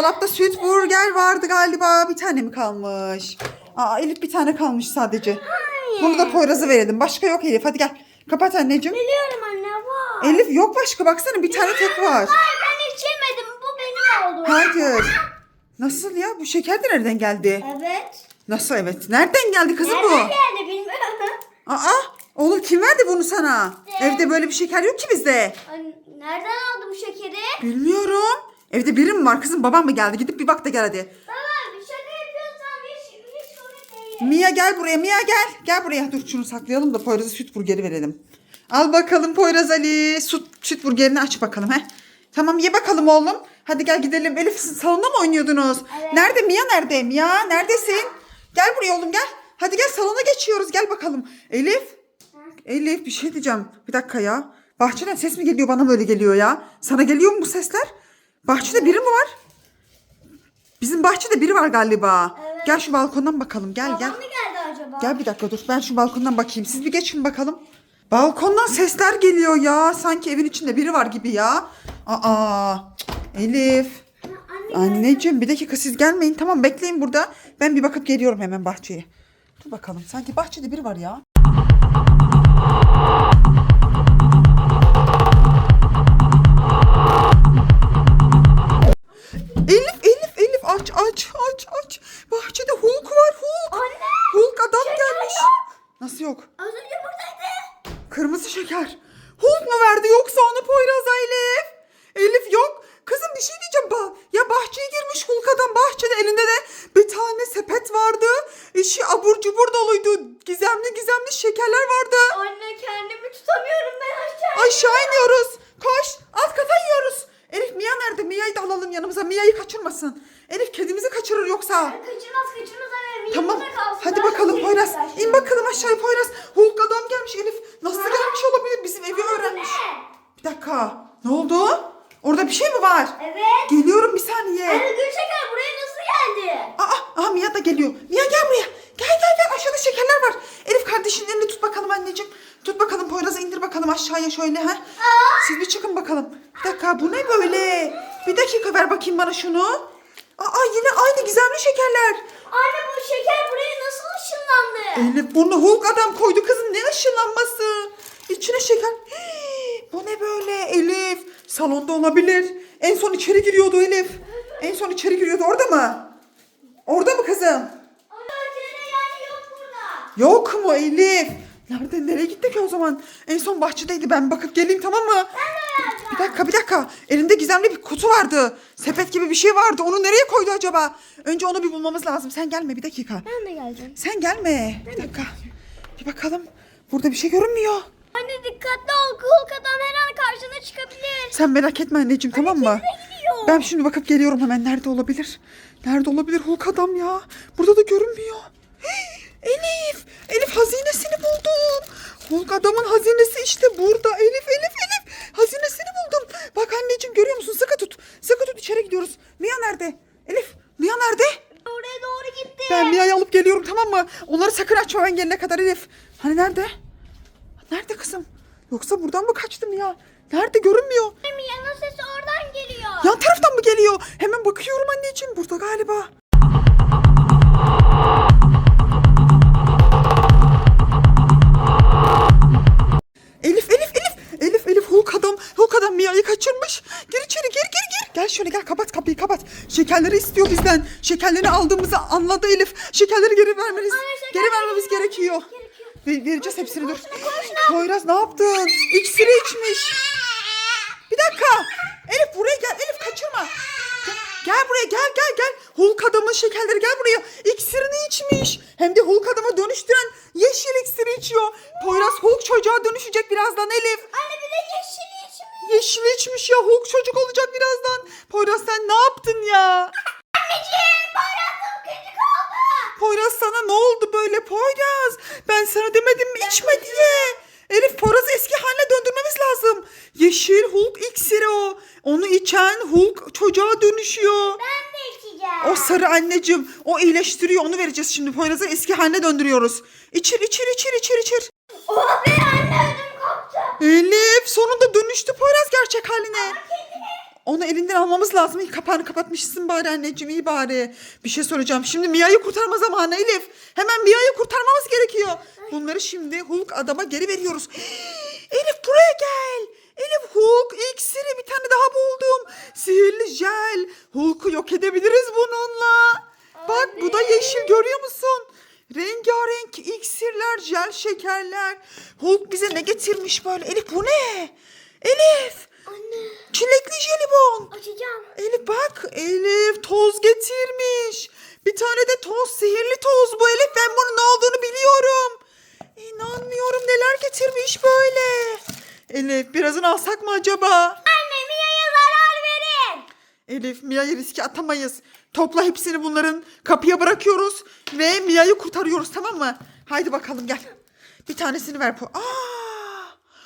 dolapta süt burger vardı galiba. Bir tane mi kalmış? Aa Elif bir tane kalmış sadece. Bunu da Poyraz'a verelim. Başka yok Elif. Hadi gel. Kapat anneciğim. Biliyorum anne var. Elif yok başka baksana bir tane tek var. Hayır ben hiç yemedim. Bu benim oldu. Hayır. Nasıl ya? Bu şeker de nereden geldi? Evet. Nasıl evet? Nereden geldi kızım bu? Nereden geldi bilmiyorum. Aa, oğlum kim verdi bunu sana? Evde böyle bir şeker yok ki bizde. Nereden aldı bu şekeri? Bilmiyorum. Evde biri mi var kızım? Babam mı geldi? Gidip bir bak da gel hadi. Baba bir şaka yapıyorsan hiç, hiç komik değil. Mia gel buraya. Mia gel. Gel buraya. Dur şunu saklayalım da Poyraz'a süt burgeri verelim. Al bakalım Poyraz Ali. Süt, süt burgerini aç bakalım. he. Tamam ye bakalım oğlum. Hadi gel gidelim. Elif salonda mı oynuyordunuz? Evet. Nerede Mia nerede? Mia neredesin? Gel buraya oğlum gel. Hadi gel salona geçiyoruz. Gel bakalım. Elif. Elif bir şey diyeceğim. Bir dakika ya. Bahçeden ses mi geliyor bana böyle geliyor ya? Sana geliyor mu bu sesler? Bahçede biri mi var? Bizim bahçede biri var galiba. Evet. Gel şu balkondan bakalım. Gel gel. Babam mı geldi acaba? Gel bir dakika dur. Ben şu balkondan bakayım. Siz bir geçin bakalım. Balkondan sesler geliyor ya. Sanki evin içinde biri var gibi ya. Aa. Elif. Anne. Anneciğim bir dakika siz gelmeyin. Tamam bekleyin burada. Ben bir bakıp geliyorum hemen bahçeye. Dur bakalım. Sanki bahçede biri var ya. Elif, Elif, Elif aç aç aç aç. Bahçede Hulk var Hulk. Anne. Hulk adam gelmiş. yok. Nasıl yok? Az önce buradaydı. Kırmızı şeker. Hulk mu verdi yoksa onu Poyraz'a Elif? Elif yok. Kızım bir şey diyeceğim. Ba ya bahçeye girmiş Hulk adam bahçede elinde de bir tane sepet vardı. İşi abur cubur doluydu. Gizemli gizemli şekerler vardı. Anne kendimi tutamıyorum ben aşağı. Aşağı iniyoruz. Koş. Alt kata yiyoruz. Elif Mia nerede? Mia'yı da alalım yanımıza. Mia'yı kaçırmasın. Elif kedimizi kaçırır yoksa. Kaçırmaz kaçırmaz anne. Tamam. Hadi bakalım Poyraz. İn bakalım aşağıya Poyraz. Hulk adam gelmiş Elif. Nasıl gelmiş olabilir? Bizim evi öğrenmiş. Bir dakika. Ne oldu? Orada bir şey mi var? Evet. Geliyorum bir saniye. Anne Gülşeker buraya nasıl geldi? Aa, aa Mia da geliyor. Mia gel buraya. Gel gel gel aşağıda şekerler var. Elif kardeşinin elini tut bakalım anneciğim. Tut bakalım Poyraz'ı indir bakalım aşağıya şöyle ha. Siz bir çıkın bakalım. Bir dakika bu ne böyle? Bir dakika ver bakayım bana şunu. Aa yine aynı gizemli şekerler. Anne bu şeker buraya nasıl ışınlandı? Elif bunu Hulk adam koydu kızım ne ışınlanması. İçine şeker. Hii, bu ne böyle Elif? Salonda olabilir. En son içeri giriyordu Elif. En son içeri giriyordu orada mı? Orada mı kızım? Anne ötede yani yok burada. Yok mu Elif? Nerede nereye gitti ki o zaman? En son bahçedeydi ben bakıp geleyim tamam mı? Bir dakika bir dakika. Elinde gizemli bir kutu vardı. Sepet gibi bir şey vardı. Onu nereye koydu acaba? Önce onu bir bulmamız lazım. Sen gelme bir dakika. Ben de geleceğim. Sen gelme. Bir dakika. Bir bakalım. Burada bir şey görünmüyor. Anne dikkatli ol. Hulk adam her an karşına çıkabilir. Sen merak etme anneciğim tamam mı? Gidiyor? Ben şimdi bakıp geliyorum hemen. Nerede olabilir? Nerede olabilir Hulk adam ya? Burada da görünmüyor. Elif! Elif hazinesini buldum. Hulk adamın hazinesi işte burada. Elif, Elif, Elif. Hazinesini buldum. Bak anneciğim görüyor musun? Sıkı tut. Sıkı tut içeri gidiyoruz. Mia nerede? Elif, Mia nerede? Oraya doğru gitti. Ben Mia'yı alıp geliyorum tamam mı? Onları sakın açma ben gelene kadar Elif. Hani nerede? Nerede kızım? Yoksa buradan mı kaçtım ya? Nerede görünmüyor? Mia'nın sesi oradan geliyor. Yan taraftan mı geliyor? Hemen bakıyorum anneciğim. Burada galiba. Kapat kapıyı kapat. Şekerleri istiyor bizden. Şekerleri aldığımızı anladı Elif. Şekerleri geri vermeliyiz. Anne, Geri vermemiz gerekiyor. Ver- vereceğiz hepsini dur. Poyraz ne yaptın? İksiri içmiş. Bir dakika. Elif buraya gel. Elif kaçırma. Gel, gel buraya gel gel gel. Hulk adamın şekerleri gel buraya. İksirini içmiş. Hem de Hulk adama dönüştüren yeşil iksiri içiyor. Poyraz Hulk çocuğa dönüşecek birazdan Elif. Anne bir de yeşil içmiş. Yeşil içmiş ya Hulk çocuk olacak birazdan. Poyraz sen ne yaptın ya? Anneciğim bayrakım küçük oldu. Poyraz sana ne oldu böyle Poyraz? Ben sana demedim mi içme diye. Elif Poyraz'ı eski haline döndürmemiz lazım. Yeşil Hulk iksiri o. Onu içen Hulk çocuğa dönüşüyor. Ben de içeceğim. O sarı anneciğim o iyileştiriyor onu vereceğiz şimdi Poyraz'ı eski haline döndürüyoruz. İçir içir içir içir içir. Oh be. Elif sonunda dönüştü Poyraz gerçek haline. Onu elinden almamız lazım. İyi kapağını kapatmışsın bari anneciğim iyi bari. Bir şey soracağım. Şimdi Mia'yı kurtarma zamanı Elif. Hemen Mia'yı kurtarmamız gerekiyor. Bunları şimdi Hulk adama geri veriyoruz. Elif buraya gel. Elif Hulk iksiri bir tane daha buldum. Sihirli jel. Hulk'u yok edebiliriz bununla. Bak bu da yeşil görüyor musun? Rengarenk iksirler, jel şekerler. Hulk bize ne getirmiş böyle? Elif bu ne? Elif Anne çilekli jelibon. açacağım. Elif bak Elif toz getirmiş. Bir tane de toz sihirli toz bu Elif ben bunun ne olduğunu biliyorum. İnanmıyorum neler getirmiş böyle. Elif birazını alsak mı acaba? Anne. Elif Mia'yı riske atamayız. Topla hepsini bunların kapıya bırakıyoruz ve Mia'yı kurtarıyoruz tamam mı? Haydi bakalım gel. Bir tanesini ver. Aa!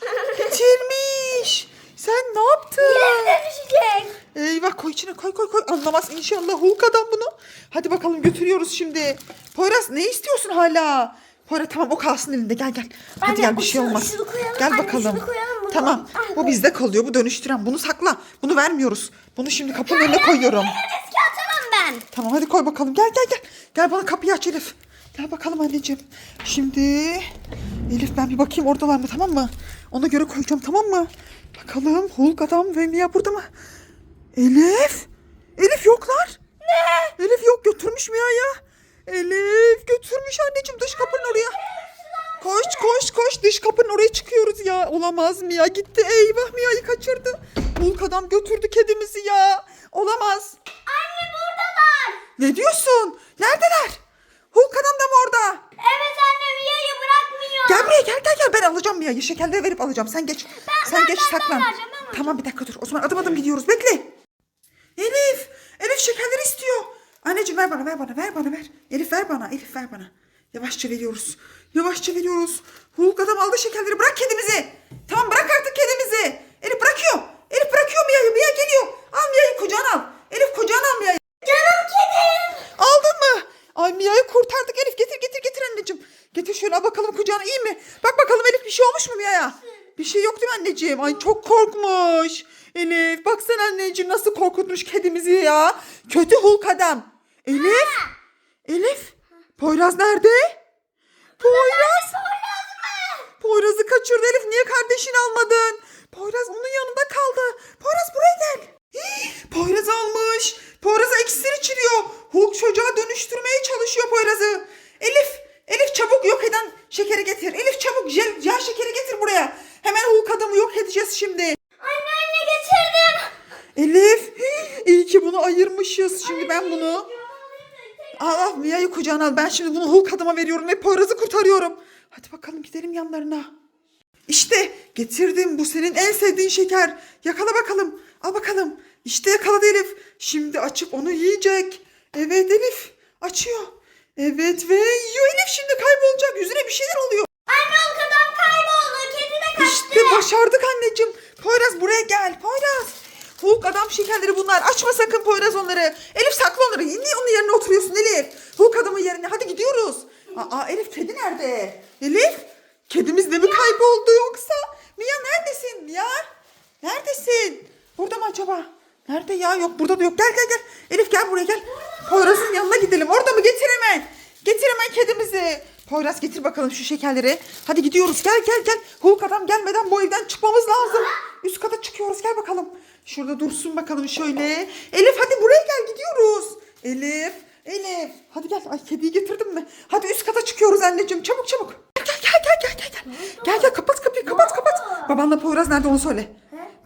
Bitirmiş. Sen ne yaptın? Yine dönüşecek. Eyvah koy içine koy koy koy. Anlamaz inşallah Hulk adam bunu. Hadi bakalım götürüyoruz şimdi. Poyraz ne istiyorsun hala? Poyraz tamam o kalsın elinde gel gel. Hadi Anne, gel bir şey şunu- olmaz. şunu koyalım. Gel Anne, bakalım. şunu koyalım bunu. Tamam Ah, bu bizde kalıyor bu dönüştüren. Bunu sakla. Bunu vermiyoruz. Bunu şimdi kapının önüne koyuyorum. Riske atamam ben. Tamam hadi koy bakalım. Gel gel gel. Gel bana kapıyı aç Elif. Gel bakalım anneciğim. Şimdi Elif ben bir bakayım oradalar mı tamam mı? Ona göre koyacağım tamam mı? Bakalım Hulk adam ve Mia burada mı? Elif. Elif yoklar. Ne? Elif yok götürmüş Mia'ya. Elif götürmüş anneciğim dış kapının oraya. Koş koş koş dış kapının oraya çıkıyoruz ya. Olamaz Mia gitti. Eyvah Mia'yı kaçırdı. Hulk adam götürdü kedimizi ya. Olamaz. Anne buradalar. Ne diyorsun? Neredeler? Hulk adam da mı orada? Evet anne Mia'yı bırakmıyor. Gel buraya gel gel gel ben alacağım Mia'yı. Şekerleri verip alacağım. Sen geç. Sen ben- geç ben saklan. vereceğim ama. Tamam bir dakika dur. O zaman adım adım gidiyoruz. Bekle. Elif. Elif şekerleri istiyor. Anneciğim ver bana ver bana ver bana ver. Ver bana Elif ver bana. Yavaşça veriyoruz. Yavaşça veriyoruz. Hulk adam aldı şekerleri. Bırak kedimizi. Tamam bırak artık kedimizi. Elif bırakıyor. Elif bırakıyor Mia'yı. Mia geliyor. Al Mia'yı kucağına al. Elif kucağına al Mia'yı. Canım kedim. Aldın mı? Ay Mia'yı kurtardık Elif. Getir getir getir anneciğim. Getir şöyle al bakalım kucağına iyi mi? Bak bakalım Elif bir şey olmuş mu Mia'ya? Bir şey yok değil mi anneciğim? Ay çok korkmuş. Elif baksana anneciğim nasıl korkutmuş kedimizi ya. Kötü Hulk adam. Elif. Elif. Poyraz nerede? Poyraz. Poyraz'ı kaçırdı Elif. Niye kardeşini almadın? Poyraz onun yanında kaldı. Poyraz buraya gel. Hii, Poyraz almış. Poyraz'a iksir içiriyor. Hulk çocuğa dönüştürmeye çalışıyor Poyraz'ı. Elif, Elif çabuk yok eden şekeri getir. Elif çabuk jel, jel şekeri getir buraya. Hemen Hulk adamı yok edeceğiz şimdi. Anne anne getirdim. Elif, hii, iyi ki bunu ayırmışız. Şimdi ben bunu... Al al Mia'yı kucağına al. Ben şimdi bunu Hulk adama veriyorum ve Poyraz'ı kurtarıyorum. Hadi bakalım gidelim yanlarına. İşte getirdim bu senin en sevdiğin şeker. Yakala bakalım. Al bakalım. İşte yakaladı Elif. Şimdi açıp onu yiyecek. Evet Elif. Açıyor. Evet ve yiyor Elif şimdi kaybolacak. Yüzüne bir şeyler oluyor. Anne o kadar kayboldu. Kedi de kaçtı. İşte başardık anneciğim. Poyraz buraya gel. Poyraz. Hulk adam şekerleri bunlar. Açma sakın Poyraz onları. Elif sakla onları. Niye onun yerine oturuyorsun Elif? Hulk adamın yerine. Hadi gidiyoruz. Aa Elif kedi nerede? Elif. Kedimiz de mi kayboldu yoksa? Mia neredesin? Mia. Neredesin? Burada mı acaba? Nerede ya? Yok burada da yok. Gel gel gel. Elif gel buraya gel. Poyraz'ın yanına gidelim. Orada mı? Getir hemen. Getir hemen kedimizi. Poyraz getir bakalım şu şekerleri. Hadi gidiyoruz. Gel gel gel. Hulk adam gelmeden bu evden çıkmamız lazım. Üst kata çıkıyoruz. Gel bakalım. Şurada dursun bakalım şöyle. Elif hadi buraya gel gidiyoruz. Elif. Elif. Hadi gel. Ay kediyi getirdim mi? Hadi üst kata çıkıyoruz anneciğim. Çabuk çabuk. Gel gel gel gel gel gel. Gel gel kapat kapıyı kapat kapat. Babanla Poyraz nerede onu söyle.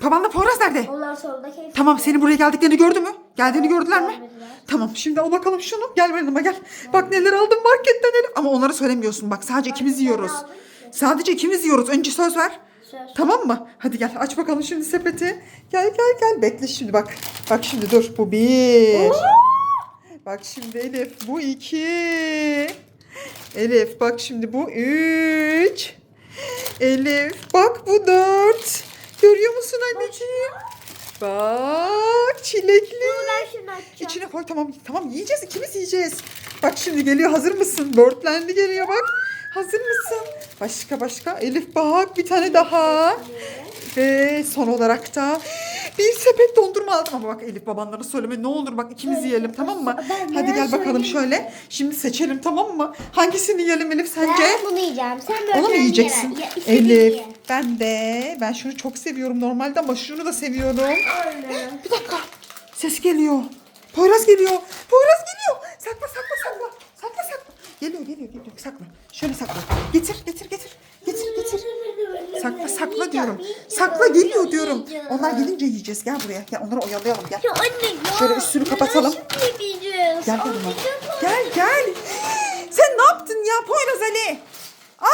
Babanla Poyraz nerede? Onlar solda keyif. Tamam seni buraya geldiklerini gördü mü? Geldiğini gördüler mi? Görmediler. Tamam şimdi al bakalım şunu. Gel yanıma gel. Bak neler aldım marketten Elif. Ama onları söylemiyorsun bak sadece ikimiz yiyoruz. Sadece ikimiz yiyoruz. Önce söz ver. Söz. Tamam mı? Hadi gel aç bakalım şimdi sepeti. Gel gel gel bekle şimdi bak. Bak şimdi dur bu bir. Bak şimdi Elif bu iki. Elif bak şimdi bu üç. Elif bak bu dört. Görüyor musun anneciğim? Bak çilekli. İçine koy tamam tamam yiyeceğiz ikimiz yiyeceğiz. Bak şimdi geliyor hazır mısın? Börtlendi geliyor bak. Hazır mısın? Başka başka. Elif bak bir tane daha. Ve son olarak da bir sepet dondurma aldım ama bak Elif babanlara söyleme ne olur bak ikimiz yiyelim tamam mı? Ben Hadi gel bakalım söyleyeyim? şöyle. Şimdi seçelim tamam mı? Hangisini yiyelim Elif sence? Ben bunu yiyeceğim. Sen böyle Onu mu yiyeceksin? ye. Ya, istediğini Elif ye. ben de ben şunu çok seviyorum normalde ama şunu da seviyorum. Aynen. Bir dakika. Ses geliyor. Poyraz geliyor. Poyraz geliyor. Sakla sakla sakla. Sakla sakla. Geliyor geliyor geliyor. Sakla. Şöyle sakla. Getir. Getir getir. Sakla sakla diyorum. Sakla geliyor diyorum. Onlar gelince yiyeceğiz. Gel buraya. Gel onları oyalayalım gel. Ya anne ya. Şöyle üstünü kapatalım. Gel gel çok- Gel gel. Sen ne yaptın ya Poyraz Ali? Aa!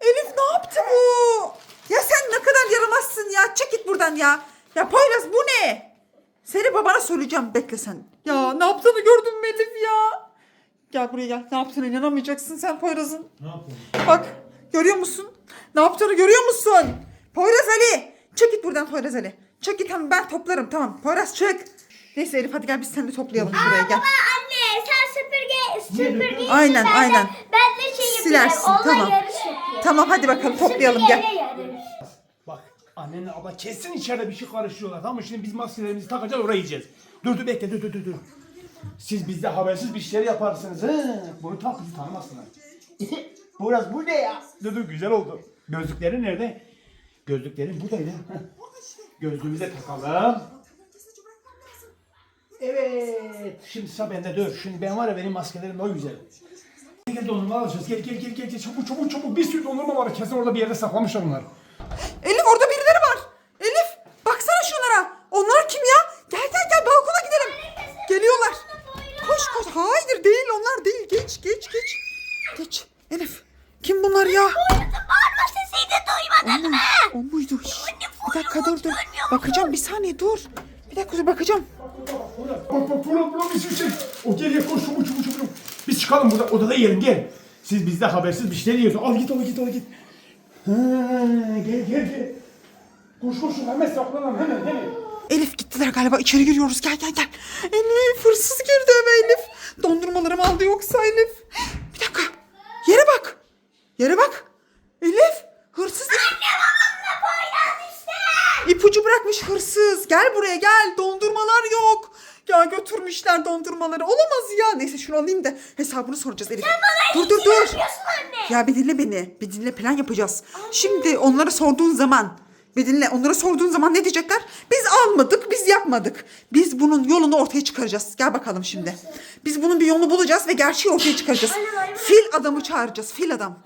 Elif ne yaptı bu? Ya sen ne kadar yaramazsın ya. Çık git buradan ya. Ya Poyraz bu ne? Seni babana söyleyeceğim. Bekle sen. Ya ne yaptığını gördün mü Elif ya? Gel buraya gel. Ne yaptığına inanamayacaksın sen Poyraz'ın. Ne yapalım? Bak görüyor musun? Ne yaptığını görüyor musun? Poyraz Ali. Çık git buradan Poyraz Ali. Çık git tamam ben toplarım tamam. Poyraz çık. Neyse Elif hadi gel biz seninle toplayalım buraya gel. Baba anne sen süpürge süpürgeyi Aynen, ben de- aynen. Ben de şey yapacağım. Silersin, Onunla tamam. yarış. Tamam hadi bakalım toplayalım gel. Süpürgeyle yarış. Bak annenle abla kesin içeride bir şey karıştırıyorlar tamam mı? Şimdi biz maskelerimizi takacağız oraya yiyeceğiz. Dur dur bekle dur dur dur. dur. Siz bizde habersiz bir şeyler yaparsınız. He. Bunu tak bizi tanımazsınlar. Biraz bu ne ya? Dur güzel oldu. Gözlüklerin nerede? Gözlüklerin buradaydı. Gözlüğümüze takalım. Evet. Şimdi sıra bende dur. Şimdi ben var ya benim maskelerim o güzel. Gel gel dondurma alacağız. Gel gel gel gel. gel. Çabuk çabuk çabuk. Bir sürü dondurma var. Kesin orada bir yerde saklamışlar onlar. Elif orada birileri var. Elif baksana şunlara. Onlar kim ya? Gel gel gel balkona gidelim. Geliyorlar. Koş koş. Hayır değil onlar değil. Geç geç geç. Geç. Elif kim bunlar ya? Bağırma sesini duymadın O mu? O muydu? Bir dakika dur dur. Bakacağım bir saniye dur. Bir dakika dur bakacağım. Bak bak Polat Polat bir sürü şey. O geliyor koş çabuk çabuk çabuk. Biz çıkalım burada odada yiyelim gel. Siz bizde habersiz bir şeyler yiyorsunuz. Al git al git al git. Ha, gel gel gel. Koş koş hemen saklanalım hemen hemen. Elif gittiler galiba içeri giriyoruz gel gel gel. Elif hırsız girdi eve Elif. Dondurmalarımı aldı yoksa Elif. Bir dakika yere bak. Yere bak. Elif hırsız. İpucu bırakmış hırsız. Gel buraya gel. Dondurmalar yok. Ya götürmüşler dondurmaları. Olamaz ya. Neyse şunu alayım da hesabını soracağız Elif. dur dur dur. Ya bir dinle beni. Bir dinle plan yapacağız. Şimdi onlara sorduğun zaman bir dinle onlara sorduğun zaman ne diyecekler? Biz almadık, biz yapmadık. Biz bunun yolunu ortaya çıkaracağız. Gel bakalım şimdi. Biz bunun bir yolunu bulacağız ve gerçeği ortaya çıkaracağız. Fil adamı çağıracağız. Fil adam.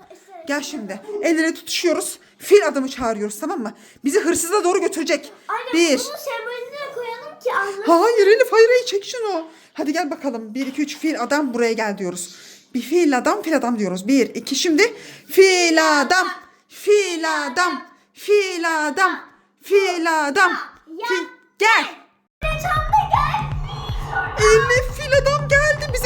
Gel şimdi. El ele tutuşuyoruz. Fil adamı çağırıyoruz tamam mı? Bizi hırsıza doğru götürecek. Anne Bir. bunu sembolüne koyalım ki anlasın. Hayır Elif hayır hayır çek şunu. Hadi gel bakalım. 1 2 3 fil adam buraya gel diyoruz. Bir fil adam fil adam diyoruz. 1 2 şimdi fil adam fil adam fil adam fil adam. Fil, gel. Çanta gel. Elif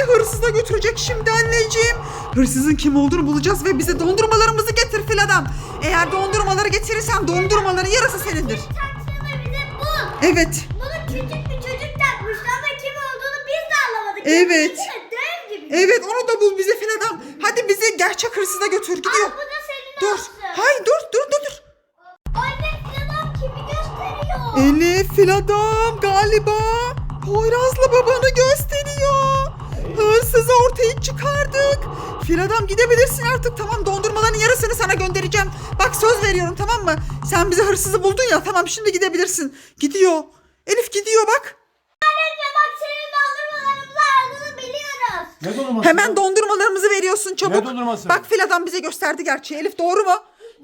hırsıza götürecek şimdi anneciğim. Hırsızın kim olduğunu bulacağız ve bize dondurmalarımızı getir fil adam. Eğer dondurmaları getirirsen dondurmaların yarısı senindir. Taksana bize bul. Evet. Bunu küçük bir çocuk takmış ama kim olduğunu biz de anlamadık. Evet. Dev gibi. Evet onu da bul bize fil adam. Hadi bizi gerçek hırsıza götür. Gidiyor. Aa, bu da senin Dur. olsun. Hayır dur dur dur dur. Anne filan kimi gösteriyor? Elif fil adam galiba Poyraz'la babanı gösteriyor. Hırsızı ortaya çıkardık. Fil adam gidebilirsin artık tamam dondurmaların yarısını sana göndereceğim. Bak söz veriyorum tamam mı? Sen bize hırsızı buldun ya tamam şimdi gidebilirsin. Gidiyor. Elif gidiyor bak. Anne bak senin dondurmalarımızı aldığını biliyoruz. Ne dondurması? Hemen dondurmalarımızı veriyorsun çabuk. Ne dondurması? Bak fil adam bize gösterdi gerçeği. Elif doğru mu?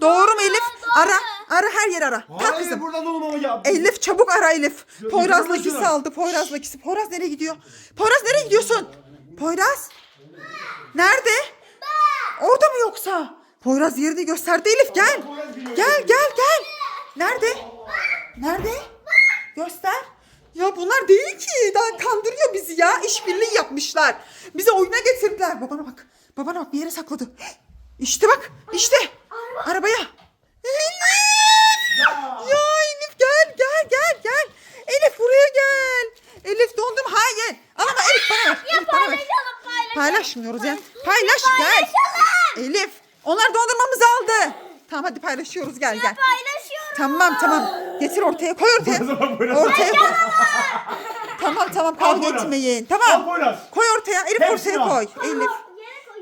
Doğru mu Elif? doğru. Ara. Ara her yer ara. Kalk Hayır kızım. burada dondurma ya. Elif çabuk ara Elif. İkisi yürü. aldı. Poyraz'la ikisi. Poyraz nereye gidiyor? Poyraz nereye gidiyorsun? Poyraz? Nerede? Orada mı yoksa? Poyraz yerini gösterdi Elif gel. Gel gel gel. Nerede? Nerede? Göster. Ya bunlar değil ki. Daha kandırıyor bizi ya. İşbirliği yapmışlar. Bizi oyuna getirdiler. Babana bak. Babana bak bir yere sakladı. İşte bak. İşte. Arabaya. Elif. Ya Elif gel gel gel gel. Elif buraya gel. Elif dondum. Hayır. Ama Elif bana ver. Elif bana ver. Paylaşalım paylaşalım. Paylaşmıyoruz ya. Paylaş gel. Onlar dondurmamızı aldı. Tamam hadi paylaşıyoruz gel gel. Paylaşıyorum. Tamam tamam. Getir ortaya koy ortaya. Ortaya koy. tamam tamam kavga Poyraz. etmeyin. Tamam. Koy ortaya. Elif Hepsini ortaya al. koy. Elif.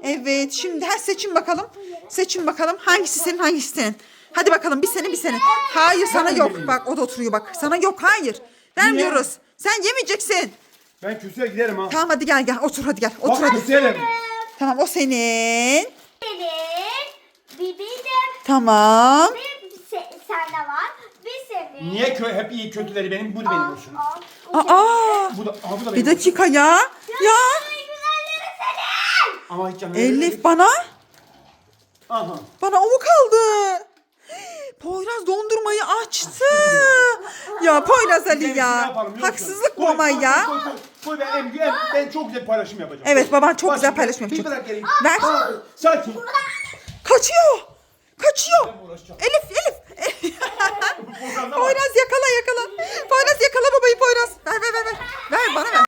Evet şimdi her seçin bakalım. Seçin bakalım hangisi senin hangisi senin. Hadi bakalım bir senin bir senin. Hayır sana yok. Bak o da oturuyor bak. Sana yok hayır. Vermiyoruz. Sen yemeyeceksin. Ben küsüye giderim ha. Tamam hadi gel gel otur hadi gel. Bak Otur hadi. küserim. Tamam o senin. Benim. Bir bir de Tamam. bir se- sende var. Bir senin. Niye kö hep iyi kötüleri benim, bu da benim olsun. al. Bu senin. Aa. Bu da, aha, bu da Bir benim dakika ya. Ya. Ay, güzelleri senin. olsun. Ama hiç canım. Elif bana. Aha. Bana o mu kaldı? Poyraz dondurmayı açtı. Ya Poyraz Ali ya. yapalım, Haksızlık bu Koy, ama koy, ya. Koy, koy, koy. Ben, em- em- ben çok güzel paylaşım yapacağım. Evet baban çok Bak güzel şimdi, paylaşım Bir yapacak. geleyim. Ver. Sakin. Kaçıyor. Kaçıyor. Ben uğraşacağım. Elif Elif. Poyraz yakala yakala. Poyraz yakala babayı Poyraz. Ver ver ver ver. Ver bana ver.